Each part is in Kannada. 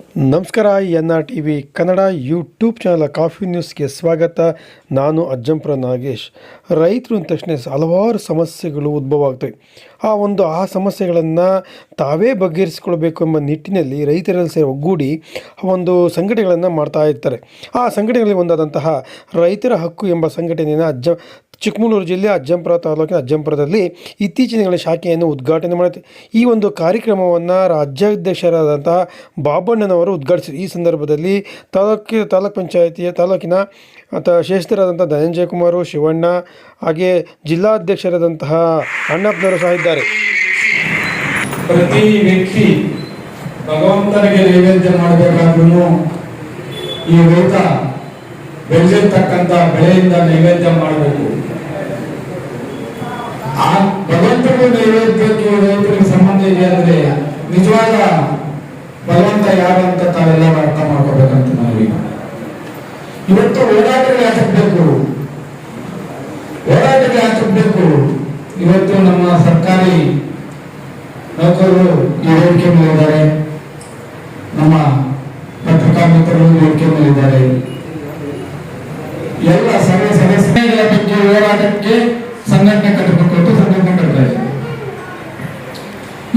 ನಮಸ್ಕಾರ N R T V Kannada YouTube channel coffee ನ್ಯೂಸ್ಗೆ ಸ್ವಾಗತ. ನಾನು ಅಜ್ಜಂಪುರ ನಾಗೇಶ್. ರೈತರು ಅಂದ ತಕ್ಷಣ ಹಲವಾರು ಸಮಸ್ಯೆಗಳು ಉದ್ಭವ ಆಗ್ತವೆ. ಆ ಒಂದು, ಆ ಸಮಸ್ಯೆಗಳನ್ನು ತಾವೇ ಬಗೆಹರಿಸಿಕೊಳ್ಬೇಕು ಎಂಬ ನಿಟ್ಟಿನಲ್ಲಿ ರೈತರಲ್ಲಿ ಸೇರಿ ಒಗ್ಗೂಡಿ ಒಂದು ಸಂಘಟನೆಗಳನ್ನು ಮಾಡ್ತಾ ಇರ್ತಾರೆ. ಆ ಸಂಘಟನೆಗಳಲ್ಲಿ ಒಂದಾದಂತಹ ರೈತರ ಹಕ್ಕು ಎಂಬ ಸಂಘಟನೆಯನ್ನು ಅಜ್ಜ ಚಿಕ್ಕಮಗಳೂರು ಜಿಲ್ಲೆ ಅಜ್ಜಂಪುರ ತಾಲೂಕಿನ ಅಜ್ಜಂಪುರದಲ್ಲಿ ಇತ್ತೀಚಿನ ದಿನಗಳ ಶಾಖೆಯನ್ನು ಉದ್ಘಾಟನೆ ಮಾಡುತ್ತೆ ಈ ಒಂದು ಕಾರ್ಯಕ್ರಮವನ್ನು ರಾಜ್ಯಾಧ್ಯಕ್ಷರಾದಂತಹ ಬಾಬಣ್ಣನವರು ಉದ್ಘಾಟಿಸಿದರು. ಈ ಸಂದರ್ಭದಲ್ಲಿ ತಾಲೂಕಿನ ತಾಲೂಕ್ ಪಂಚಾಯತಿಯ ತಾಲೂಕಿನ ಅಥವಾ ಶ್ರೇಷ್ಠರಾದಂಥ ಧನಂಜಯ ಕುಮಾರು, ಶಿವಣ್ಣ ಹಾಗೆ ಜಿಲ್ಲಾಧ್ಯಕ್ಷರಾದಂತಹ ಅಣ್ಣಪ್ಪನವರು ಸಹ ಇದ್ದಾರೆ. ಪ್ರತಿ ವ್ಯಕ್ತಿ ಭಗವಂತನಿಗೆ ನೈವೇದ್ಯ ಮಾಡಬೇಕಾದ್ರೂ ಈ ರೈತ ಬೆಳೆದಿರ್ತಕ್ಕಂಥ ಬೆಳೆಯಿಂದ ನೈವೇದ್ಯ ಮಾಡಬೇಕು. ಆ ಭಗವಂತನಿಗೂ ನೈವೇದ್ಯಕ್ಕೆ ರೈತರಿಗೆ ಸಂಬಂಧ ಇದೆ ಅಂದ್ರೆ ನಿಜವಾದ ಭಗವಂತ ಯಾರು ಅಂತ ತಾವೆಲ್ಲ ಅರ್ಥ ಮಾಡ್ಕೋಬೇಕಂತ ನಾವೀಗ ಇವತ್ತು ಓಡಾಟಗಳು ಹಾಕಬೇಕು ಹೋರಾಟಗಳು ಹಾಕಬೇಕು ಇವತ್ತು ನಮ್ಮ ಸರ್ಕಾರಿ ನೌಕರರು ಈ ವೇದಿಕೆ ನಮ್ಮ ಸಂಘಟನೆ ಕಟ್ಟಬೇಕು ಅಂತ ಸಂಘಟನೆ ಕಟ್ತಾ ಇದೆ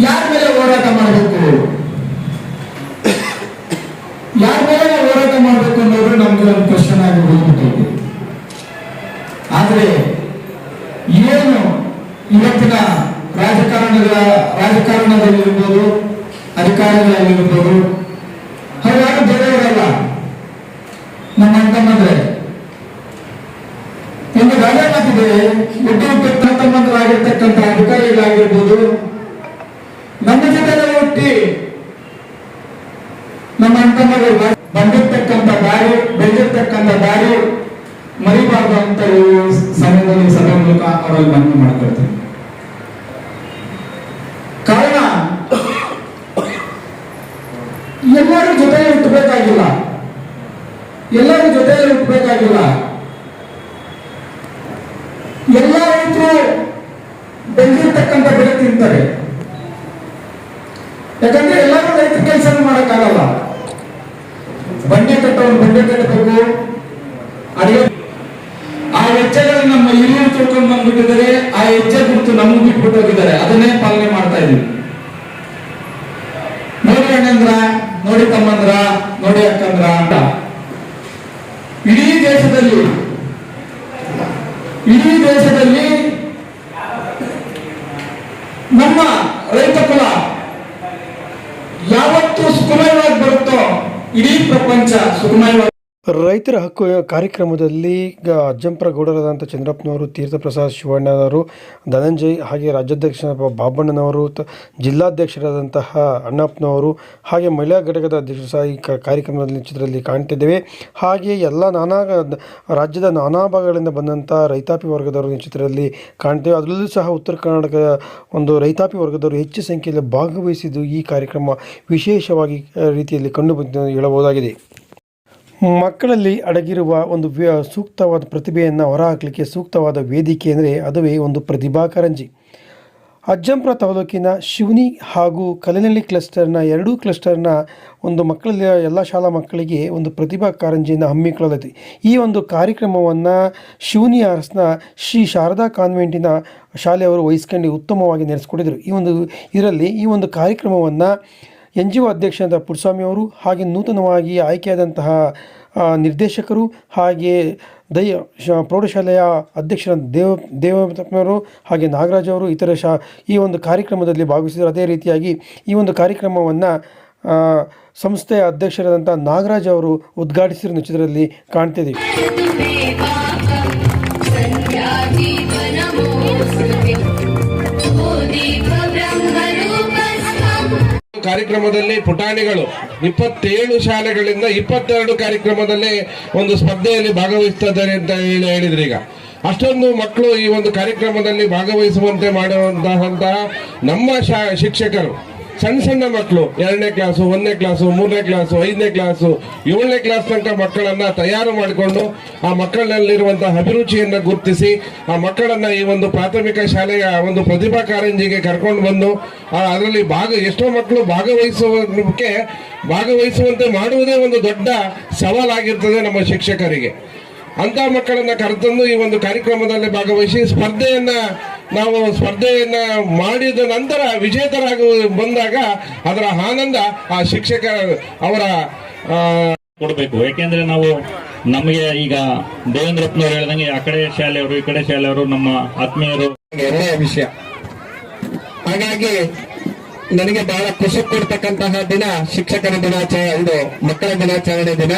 ಯಾರ ಮೇಲೆ ಹೋರಾಟ ಮಾಡಬೇಕು? ಯಾರ ಮೇಲೆ ಹೋರಾಟ ಮಾಡಬೇಕು ಅನ್ನೋದು ನಮ್ಗೆ ಒಂದು ಕ್ವಶನ್ ಆಗಿ ಹೋಗ್ಬಿಟ್ಟಿದೆ. ಆದ್ರೆ, ಏನು ಇವತ್ತಿನ ರಾಜಕಾರಣಗಳ ರಾಜಕಾರಣದಲ್ಲಿರ್ಬೋದು, ಅಧಿಕಾರಿಗಳಲ್ಲಿರ್ಬೋದು ಹಲವಾರು ಬೇರೆಯವರಲ್ಲ ನಮ್ಮ ಅಣ್ಣಮ್ಮಂದ್ರೆ ಒಂದು ಮಾತಿದೆ ಹುಟ್ಟು ತಮ್ಮಂತರಾಗಿರ್ತಕ್ಕಂಥ ಅಧಿಕಾರಿಗಳಾಗಿರ್ಬೋದು. ನಮ್ಮ ಜೊತೆ ಹುಟ್ಟಿ ನಮ್ಮ ಅಣ್ಣಮ್ಮಗಳು ಬಂದಿರ್ತಕ್ಕಂಥ ದಾರಿ, ಬೆಳೆದಿರ್ತಕ್ಕಂಥ ದಾರಿ ಮರಿಬಾರ್ದು ಅಂತ ಸಮಯದಲ್ಲಿ ಸಭೆ ಮೂಲಕ ಅವರಲ್ಲಿ ಮನವಿ ಮಾಡ್ಕೊಳ್ತೀನಿ. ಕಾರಣ, ಎಲ್ಲರೂ ಜೊತೆಯಲ್ಲಿ ಹುಟ್ಟಬೇಕಾಗಿಲ್ಲ ಎಲ್ಲರೂ ಜೊತೆಯಲ್ಲಿ ಹುಟ್ಟಬೇಕಾಗಿಲ್ಲ ಎಲ್ಲ ರೈತರು ಬೆಳೆದಿರ್ತಕ್ಕಂಥ ಬೆಳೆ ತಿಂತಾರೆ. ಯಾಕಂದ್ರೆ ಎಲ್ಲರೂ ರೈತ ಕೆಲಸ ಮಾಡಕ್ಕಾಗಲ್ಲ. ಬಂಡೆ ಕಟ್ಟೋನು ಬಂಡೆ ಕಟ್ಟಬೇಕು ಅಡಿಗೆ ಆ ವೆಚ್ಚಗಳು ನಮ್ಮ ಹಿರಿಯರು ತಿಳ್ಕೊಂಡು ಬಂದ್ಬಿಟ್ಟಿದ್ದಾರೆ. ಆ ಹೆಜ್ಜೆ ಗುರುತು ನಮಗ್ ಬಿಟ್ಬಿಟ್ಟು ಹೋಗಿದ್ದಾರೆ ಅದನ್ನೇ ಪಾಲನೆ ಮಾಡ್ತಾ ಇದೀವಿ. ನೋಡಿ ಅಣ್ಣಂದ್ರ, ನೋಡಿ ತಮ್ಮಂದ್ರ, ನೋಡಿ ಅಕ್ಕಂದ್ರ ಅಂತ. ಇಡೀ ದೇಶದಲ್ಲಿ ಇಡೀ ದೇಶದಲ್ಲಿ ఇది ప్రపంచ సుఖమైన ರೈತರ ಹಕ್ಕು ಕಾರ್ಯಕ್ರಮದಲ್ಲಿ ಈಗ ಅಜ್ಜಂಪುರ ಗೌಡರಾದಂಥ ಚಂದ್ರಪ್ಪನವರು, ತೀರ್ಥಪ್ರಸಾದ್ ಶಿವಣ್ಣನವರು, ಧನಂಜಯ್ ಹಾಗೆ ರಾಜ್ಯಾಧ್ಯಕ್ಷ ಬಾಬಣ್ಣನವರು, ತ ಜಿಲ್ಲಾಧ್ಯಕ್ಷರಾದಂತಹ ಅಣ್ಣಪ್ಪನವರು ಹಾಗೆ ಮಹಿಳಾ ಘಟಕದ ಅಧ್ಯಕ್ಷರು ಸಹ ಈ ಕಾರ್ಯಕ್ರಮದಲ್ಲಿ ಚಿತ್ರದಲ್ಲಿ ಕಾಣ್ತಿದ್ದೇವೆ. ಹಾಗೆ ಎಲ್ಲ ನಾನಾ ರಾಜ್ಯದ ನಾನಾ ಭಾಗಗಳಿಂದ ಬಂದಂಥ ರೈತಾಪಿ ವರ್ಗದವರು ಈ ಚಿತ್ರದಲ್ಲಿ ಕಾಣ್ತೇವೆ. ಅದರಲ್ಲೂ ಸಹ ಉತ್ತರ ಕರ್ನಾಟಕದ ಒಂದು ರೈತಾಪಿ ವರ್ಗದವರು ಹೆಚ್ಚು ಸಂಖ್ಯೆಯಲ್ಲಿ ಭಾಗವಹಿಸಿದ್ದು ಈ ಕಾರ್ಯಕ್ರಮ ವಿಶೇಷವಾಗಿ ರೀತಿಯಲ್ಲಿ ಕಂಡು ಹೇಳಬಹುದಾಗಿದೆ. ಮಕ್ಕಳಲ್ಲಿ ಅಡಗಿರುವ ಒಂದು ಸೂಕ್ತವಾದ ಪ್ರತಿಭೆಯನ್ನು ಹೊರಹಾಕಲಿಕ್ಕೆ ಸೂಕ್ತವಾದ ವೇದಿಕೆ ಅಂದರೆ ಅದುವೇ ಒಂದು ಪ್ರತಿಭಾ ಕಾರಂಜಿ ಅಜ್ಜಂಪುರ ತಾಲೂಕಿನ ಶಿವನಿ ಹಾಗೂ ಕಲೆನಳ್ಳಿ ಕ್ಲಸ್ಟರ್ನ ಎರಡೂ ಕ್ಲಸ್ಟರ್ನ ಒಂದು ಮಕ್ಕಳಲ್ಲಿ, ಎಲ್ಲ ಶಾಲಾ ಮಕ್ಕಳಿಗೆ ಒಂದು ಪ್ರತಿಭಾ ಕಾರಂಜಿಯನ್ನು ಹಮ್ಮಿಕೊಳ್ಳಲಾಯಿತು ಈ ಒಂದು ಕಾರ್ಯಕ್ರಮವನ್ನು ಶಿವನಿ ಅರಸ್ನ ಶ್ರೀ ಶಾರದಾ ಕಾನ್ವೆಂಟಿನ ಶಾಲೆಯವರು ವಹಿಸ್ಕೊಂಡು ಉತ್ತಮವಾಗಿ ನಡೆಸಿಕೊಟ್ಟಿದ್ದರು ಈ ಒಂದು, ಇದರಲ್ಲಿ ಈ ಒಂದು ಕಾರ್ಯಕ್ರಮವನ್ನು ಎನ್ ಜಿ ಒ ಅಧ್ಯಕ್ಷರಾದ ಪುರಸ್ವಾಮಿ ಅವರು ಹಾಗೆ ನೂತನವಾಗಿ ಆಯ್ಕೆಯಾದಂತಹ ನಿರ್ದೇಶಕರು ಹಾಗೆ ದಯ ಪ್ರೌಢಶಾಲೆಯ ಅಧ್ಯಕ್ಷರ ದೇವ ದೇವರು ಹಾಗೆ ನಾಗರಾಜ್ ಅವರು, ಇತರ ಶಾ, ಈ ಒಂದು ಕಾರ್ಯಕ್ರಮದಲ್ಲಿ ಭಾಗವಹಿಸಿದರು. ಅದೇ ರೀತಿಯಾಗಿ ಈ ಒಂದು ಕಾರ್ಯಕ್ರಮವನ್ನು ಸಂಸ್ಥೆಯ ಅಧ್ಯಕ್ಷರಾದಂಥ ನಾಗರಾಜ್ ಅವರು ಉದ್ಘಾಟಿಸಿರುವ ಚಿತ್ರದಲ್ಲಿ ಕಾಣ್ತಿದ್ದೀವಿ ಕಾರ್ಯಕ್ರಮದಲ್ಲಿ ಪುಟಾಣಿಗಳು ಇಪ್ಪತ್ತೇಳು ಶಾಲೆಗಳಿಂದ ಇಪ್ಪತ್ತೆರಡು ಕಾರ್ಯಕ್ರಮದಲ್ಲಿ ಒಂದು ಸ್ಪರ್ಧೆಯಲ್ಲಿ ಭಾಗವಹಿಸ್ತಿದ್ದಾರೆ ಅಂತ ಹೇಳಿ ಹೇಳಿದ್ರಿ ಈಗ. ಅಷ್ಟೊಂದು ಮಕ್ಕಳು ಈ ಒಂದು ಕಾರ್ಯಕ್ರಮದಲ್ಲಿ ಭಾಗವಹಿಸುವಂತೆ ಮಾಡುವಂತಹ ನಮ್ಮ ಶಿಕ್ಷಕರು ಸಣ್ಣ ಸಣ್ಣ ಮಕ್ಕಳು. ಎರಡನೇ ಕ್ಲಾಸು ಒಂದನೇ ಕ್ಲಾಸು ಮೂರನೇ ಕ್ಲಾಸು ಐದನೇ ಕ್ಲಾಸು ಏಳನೇ ಕ್ಲಾಸ್ ತನಕ ಮಕ್ಕಳನ್ನ ತಯಾರು ಮಾಡಿಕೊಂಡು ಆ ಮಕ್ಕಳಲ್ಲಿರುವಂತಹ ಅಭಿರುಚಿಯನ್ನು ಗುರುತಿಸಿ ಆ ಮಕ್ಕಳನ್ನ ಈ ಒಂದು ಪ್ರಾಥಮಿಕ ಶಾಲೆಯ ಒಂದು ಪ್ರತಿಭಾ ಕಾರಂಜಿಗೆ ಕರ್ಕೊಂಡು ಬಂದು ಅದರಲ್ಲಿ ಭಾಗ, ಎಷ್ಟೋ ಮಕ್ಕಳು ಭಾಗವಹಿಸುವಕ್ಕೆ ಭಾಗವಹಿಸುವಂತೆ ಮಾಡುವುದೇ ಒಂದು ದೊಡ್ಡ ಸವಾಲಾಗಿರ್ತದೆ ನಮ್ಮ ಶಿಕ್ಷಕರಿಗೆ. ಅಂತ ಮಕ್ಕಳನ್ನ ಕರೆತಂದು ಈ ಒಂದು ಕಾರ್ಯಕ್ರಮದಲ್ಲಿ ಭಾಗವಹಿಸಿ ಸ್ಪರ್ಧೆಯನ್ನ ನಾವು ಸ್ಪರ್ಧೆಯನ್ನ ಮಾಡಿದ ನಂತರ ವಿಜೇತರಾಗ ಬಂದಾಗ ಅದರ ಆನಂದ ಆ ಶಿಕ್ಷಕ ಅವರ ಕೊಡಬೇಕು. ಯಾಕೆಂದ್ರೆ ನಾವು ನಮಗೆ ಈಗ ದೇವೇಂದ್ರಪ್ಪನವ್ರು ಹೇಳ್ದಂಗೆ ಆ ಕಡೆ ಶಾಲೆಯವರು ಈ ಕಡೆ ಶಾಲೆಯವರು ನಮ್ಮ ಆತ್ಮೀಯರು. ಒಳ್ಳೆಯ ವಿಷಯ. ಹಾಗಾಗಿ ನನಗೆ ಬಹಳ ಖುಷಿ ಕೊಡ್ತಕ್ಕಂತಹ ದಿನ ಶಿಕ್ಷಕರ ದಿನಾಚರಣೆ ಇದು ಮಕ್ಕಳ ದಿನಾಚರಣೆ ದಿನ.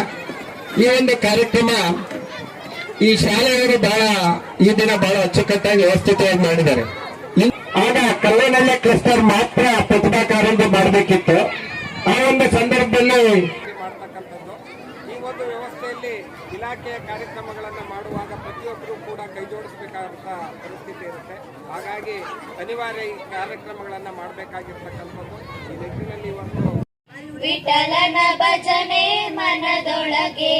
ಈ ಒಂದು ಕಾರ್ಯಕ್ರಮ ಈ ಶಾಲೆಯವರು ಬಹಳ ಈ ದಿನ ಬಹಳ ಅಚ್ಚುಕಟ್ಟಾಗಿ ವ್ಯವಸ್ಥಿತವಾಗಿ ಮಾಡಿದ್ದಾರೆ. ಆಗ ಕಲ್ಲೇನಲ್ಲೇ ಕ್ಲಸ್ಟರ್ ಮಾತ್ರ ಪ್ರತಿಭಾ ಕಾರಂಜಿ ಮಾಡಬೇಕಿತ್ತು. ಆ ಒಂದು ಸಂದರ್ಭದಲ್ಲಿ ಮಾಡ್ತಕ್ಕಂಥದ್ದು. ಈ ಒಂದು ವ್ಯವಸ್ಥೆಯಲ್ಲಿ ಇಲಾಖೆಯ ಕಾರ್ಯಕ್ರಮಗಳನ್ನು ಮಾಡುವಾಗ ಪ್ರತಿಯೊಬ್ಬರು ಕೂಡ ಕೈ ಜೋಡಿಸಬೇಕಾದಂಥ ಪರಿಸ್ಥಿತಿ ಇರುತ್ತೆ. ಹಾಗಾಗಿ ಅನಿವಾರ್ಯ ಈ ಕಾರ್ಯಕ್ರಮಗಳನ್ನು ಮಾಡಬೇಕಾಗಿರ್ತಕ್ಕಂಥದ್ದು. ಈ ನಿಟ್ಟಿನಲ್ಲಿ ಒಂದು ವಿಠಲನ ಭಜನೆ ಮನದೊಳಗೆ.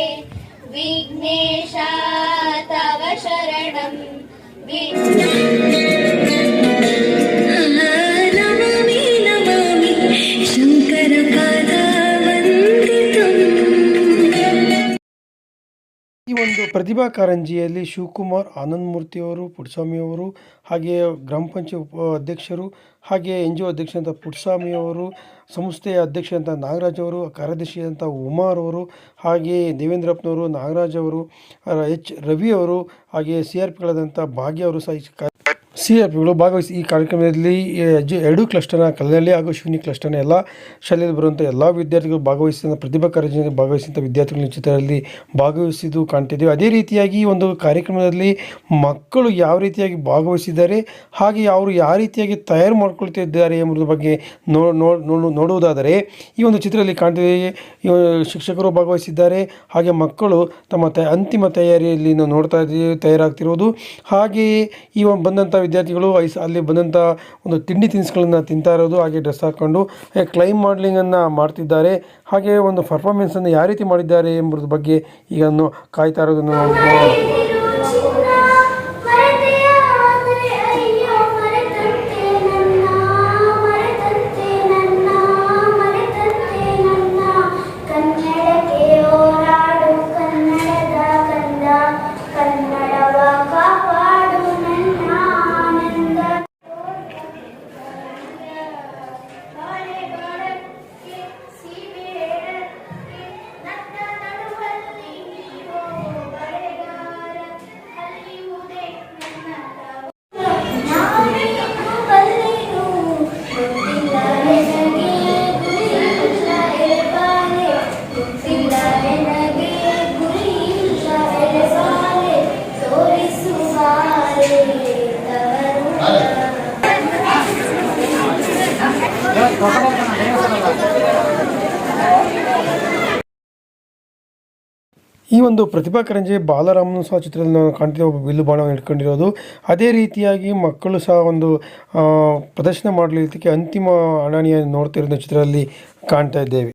विघ्नेशा विघ्नेशातवशरणम् विघ्न ಈ ಒಂದು ಪ್ರತಿಭಾ ಕಾರಂಜಿಯಲ್ಲಿ ಶಿವಕುಮಾರ್, ಆನಂದ್ ಮೂರ್ತಿಯವರು ಪುಟ್ಸ್ವಾಮಿಯವರು ಹಾಗೆ ಗ್ರಾಮ ಪಂಚಾಯತ್ ಉಪ ಅಧ್ಯಕ್ಷರು ಹಾಗೆ ಎನ್ ಜಿ ಒ ಅಧ್ಯಕ್ಷರಂತ ಪುಟ್ಸ್ವಾಮಿಯವರು ಸಂಸ್ಥೆಯ ಅಧ್ಯಕ್ಷರಂತ ನಾಗರಾಜ್ ಅವರು ಕಾರ್ಯದರ್ಶಿಯಾದಂಥ ಉಮಾರ್ ಅವರು ಹಾಗೆ ದೇವೇಂದ್ರಪ್ಪನವರು, ನಾಗರಾಜ್ ಅವರು ಎಚ್ ರವಿ ಅವರು ಹಾಗೆ ಸಿ ಆರ್ ಪಿಗಳಾದಂಥ ಭಾಗ್ಯ ಅವರು ಸಹ ಸಿ ಪಿಗಳು ಭಾಗವಹಿಸಿ ಈ ಕಾರ್ಯಕ್ರಮದಲ್ಲಿ ಎರಡೂ ಕ್ಲಸ್ಟರ್ನ ಕಲ್ಲಲ್ಲಿ ಹಾಗೂ ಶಿವನಿ ಕ್ಲಸ್ಟರ್ನ ಎಲ್ಲ ಶಾಲೆಯಲ್ಲಿ ಬರುವಂಥ ಎಲ್ಲ ವಿದ್ಯಾರ್ಥಿಗಳು ಭಾಗವಹಿಸಿದ ಪ್ರತಿಭಾ ಕಾರಂಜಿಯಲ್ಲಿ ಭಾಗವಹಿಸಿದಂಥ ವಿದ್ಯಾರ್ಥಿಗಳ ಚಿತ್ರದಲ್ಲಿ ಭಾಗವಹಿಸಿದ್ದು ಕಾಣ್ತಿದ್ದೇವೆ. ಅದೇ ರೀತಿಯಾಗಿ ಈ ಒಂದು ಕಾರ್ಯಕ್ರಮದಲ್ಲಿ ಮಕ್ಕಳು ಯಾವ ರೀತಿಯಾಗಿ ಭಾಗವಹಿಸಿದ್ದಾರೆ, ಹಾಗೆ ಅವರು ಯಾವ ರೀತಿಯಾಗಿ ತಯಾರು ಮಾಡ್ಕೊಳ್ತಿದ್ದಾರೆ ಎಂಬುದ್ರ ಬಗ್ಗೆ ನೋಡುವುದಾದರೆ, ಈ ಒಂದು ಚಿತ್ರದಲ್ಲಿ ಕಾಣ್ತಿದೆ ಶಿಕ್ಷಕರು ಭಾಗವಹಿಸಿದ್ದಾರೆ, ಹಾಗೆ ಮಕ್ಕಳು ತಮ್ಮ ತ, ಅಂತಿಮ ತಯಾರಿಯಲ್ಲಿ ನೋಡ್ತಾ ಇದ್ದೀವಿ ತಯಾರಾಗ್ತಿರುವುದು. ಹಾಗೆಯೇ ಈ ಬಂದಂಥ ವಿದ್ಯಾರ್ಥಿಗಳು ಐಸ್ ಅಲ್ಲಿ ಬಂದಂಥ ಒಂದು ತಿಂಡಿ ತಿನಿಸುಗಳನ್ನು ತಿಂತಾ ಇರೋದು ಹಾಗೆ ಡ್ರೆಸ್ ಹಾಕ್ಕೊಂಡು ಕ್ಲೈಮ್ ಮಾಡಲಿಂಗನ್ನು ಮಾಡ್ತಿದ್ದಾರೆ. ಹಾಗೆ ಒಂದು ಪರ್ಫಾರ್ಮೆನ್ಸನ್ನು ಯಾವ ರೀತಿ ಮಾಡಿದ್ದಾರೆ ಎಂಬುದ್ರ ಬಗ್ಗೆ ಈಗ ಕಾಯ್ತಾ ಇರೋದನ್ನು ನಾವು ಈ ಒಂದು ಪ್ರತಿಭಾ ಕರಂಜಿ ಬಾಲರಾಮನು ಸಹ ಚಿತ್ರದಲ್ಲಿ ನಾವು ಕಾಣ್ತೀವಿ ಒಬ್ಬ ಬಿಲ್ಲು ಬಾಣವನ್ನು ಇಟ್ಕೊಂಡಿರೋದು. ಅದೇ ರೀತಿಯಾಗಿ ಮಕ್ಕಳು ಸಹ ಒಂದು ಪ್ರದರ್ಶನ ಮಾಡಲಿಕ್ಕೆ ಅಂತಿಮ ಅಣಾಣಿಯನ್ನು ನೋಡ್ತಿರೋ ಚಿತ್ರದಲ್ಲಿ ಕಾಣ್ತಾ ಇದ್ದೇವೆ.